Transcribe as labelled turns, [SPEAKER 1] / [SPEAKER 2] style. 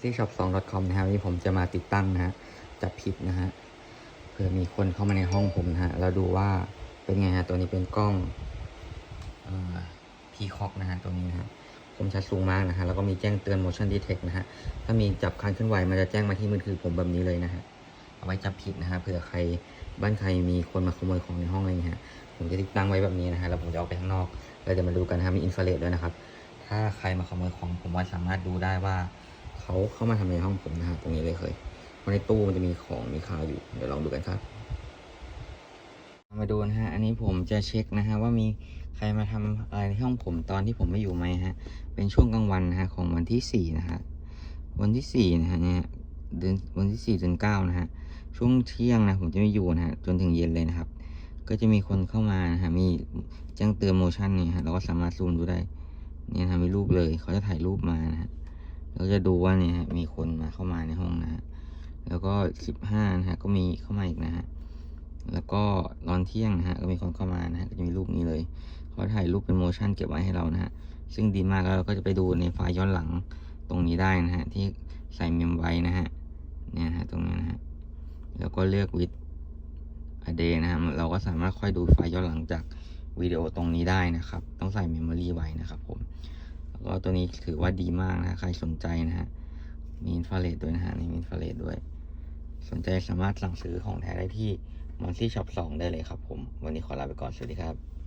[SPEAKER 1] ที่ shop 2 com นะครับวันนี้ผมจะมาติดตั้งนะฮะจับผิดนะฮะเผื่อมีคนเข้ามาในห้องผมนะฮะแล้วดูว่าเป็นไงฮะตัวนี้เป็นกล้องพีคอกนะฮะตัวนี้นะฮะผมชัดสูงมากนะฮะแล้วก็มีแจ้งเตือน motion detect นะฮะถ้ามีจับคันเคลื่อนไหวมันจะแจ้งมาที่มือถือผมแบบนี้เลยนะฮะเอาไว้จับผิดนะฮะเผื่อใครบ้านใครมีคนมาขโมยของในห้องอะไรอย่างเงี้ยผมจะติดตั้งไว้แบบนี้นะฮะแล้วผมจะเอาไปข้างนอกแล้วจะมาดูกันนะฮะมีอินฟราเรดด้วยนะครับถ้าใครมาขโมยของผมว่าสามารถดูได้ว่า เขาเข้ามาทำในห้องผมนะฮะตรงนี้เลยเคยเพราะในตู้มันจะมีของมีค่าอยู่ เดี๋ยวลองดูกันครับ มาดูนะฮะ อันนี้ผมจะเช็คนะฮะว่ามีใครมาทำอะไรในห้องผมตอนที่ผมไม่อยู่ไหมฮะ เป็นช่วงกลางวันนะฮะของวันที่สี่นะฮะ วันที่สี่นะฮะเนี่ยเดือนวันที่สี่เดือนเก้านะฮะ ช่วงเที่ยงนะผมจะไม่อยู่นะฮะจนถึงเย็นเลยนะครับ ก็จะมีคนเข้ามานะฮะ มีแจ้งเตือนโมชั่นเนี่ยฮะ เราก็สามารถซูมดูได้ เนี่ยทำมีรูปเลย เขาจะถ่ายรูปมานะฮะ เราจะดูว่าเนี่ยฮะมีคนมาเข้ามาในห้องนะฮะแล้วก็สิบห้านะฮะก็มีเข้ามาอีกนะฮะแล้วก็ตอนเที่ยงนะฮะก็มีคนเข้ามานะฮะก็จะมีรูปนี้เลยเขาถ่ายรูปเป็นโมชั่นเก็บไว้ให้เรานะฮะซึ่งดีมากแล้วเราก็จะไปดูในไฟล์ย้อนหลังตรงนี้ได้นะฮะที่ใส่เมมไว้นะฮะเนี่ยนะฮะตรงนี้นะฮะแล้วก็เลือกวิดอเดนะฮะเราก็สามารถค่อยดูไฟล์ย้อนหลังจากวิดีโอตรงนี้ได้นะครับ ต้องใส่เมมโมรีไว้นะครับผม ก็ตัวนี้ถือว่าดีมากนะ ใครสนใจนะฮะ มีอินฟราเรดด้วยนะฮะ มีอินฟราเรดด้วย สนใจสามารถสั่งซื้อของแท้ได้ที่มอนซี่ช็อป2ได้เลยครับผม วันนี้ขอลาไปก่อน สวัสดีครับ